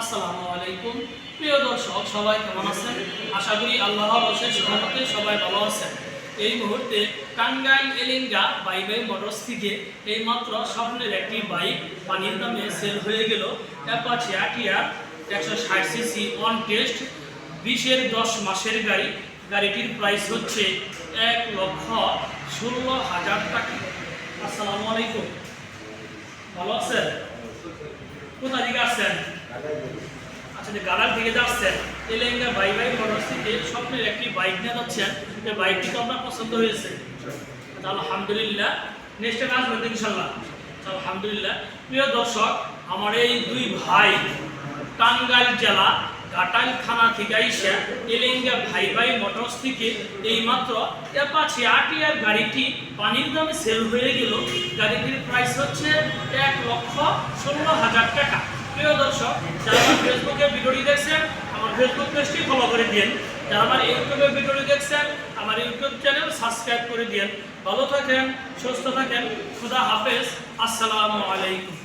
আসসালামু আলাইকুম। প্রিয় দর্শক, সবাই কেমন আছেন? আশা করি আল্লাহর অশেষ রহমতে সবাই ভালো আছেন। এই মুহূর্তে টাঙ্গাইল এলিঙ্গা বাইবাই মোটরস থেকে এইমাত্র স্বপ্নের একটি বাইক পানির দামে সেল হয়ে গেল। অ্যাপাচি আটিয়ার একশো ষাট সিসি অন টেস্ট বিশের দশ মাসের গাড়ি। গাড়িটির প্রাইস হচ্ছে এক লক্ষ ষোলো হাজার টাকা। আসসালামু আলাইকুম। ভালো আছেন? কোথা থেকে আসছেন? যে গাড়ার থেকে যাচ্ছেন। এলেঙ্গা বাই বাই মোটরস থেকে স্বপ্নের একটি বাইক নিয়ে যাচ্ছেন। যে বাইকটি তো আপনার পছন্দ হয়েছে। আলহামদুলিল্লাহ নেক্সট টাইম আসবেন ইনশাল্লাহ আলহামদুলিল্লাহ, প্রিয় দর্শক, আমার এই দুই ভাই, টাঙ্গাইল জেলা ঘাটাইল থানা থেকে আইসা এলেঙ্গা ভাই ভাই মোটরস থেকে এইমাত্র অ্যাপাচি আটিয়ার গাড়িটি পানির দামে সেল হয়ে গেল। গাড়িটির প্রাইস হচ্ছে এক লক্ষ ষোলো হাজার টাকা। প্রিয় দর্শক, যারা আমার ফেসবুকে ভিডিওটি দেখছেন, আমার ফেসবুক পেজটি ফলো করে দিন যারা আমার ইউটিউবে ভিডিওটি দেখছেন, আমার ইউটিউব চ্যানেল সাবস্ক্রাইব করে দিন ভালো থাকেন, সুস্থ থাকেন, খুদা হাফেজ, আসসালামু আলাইকুম।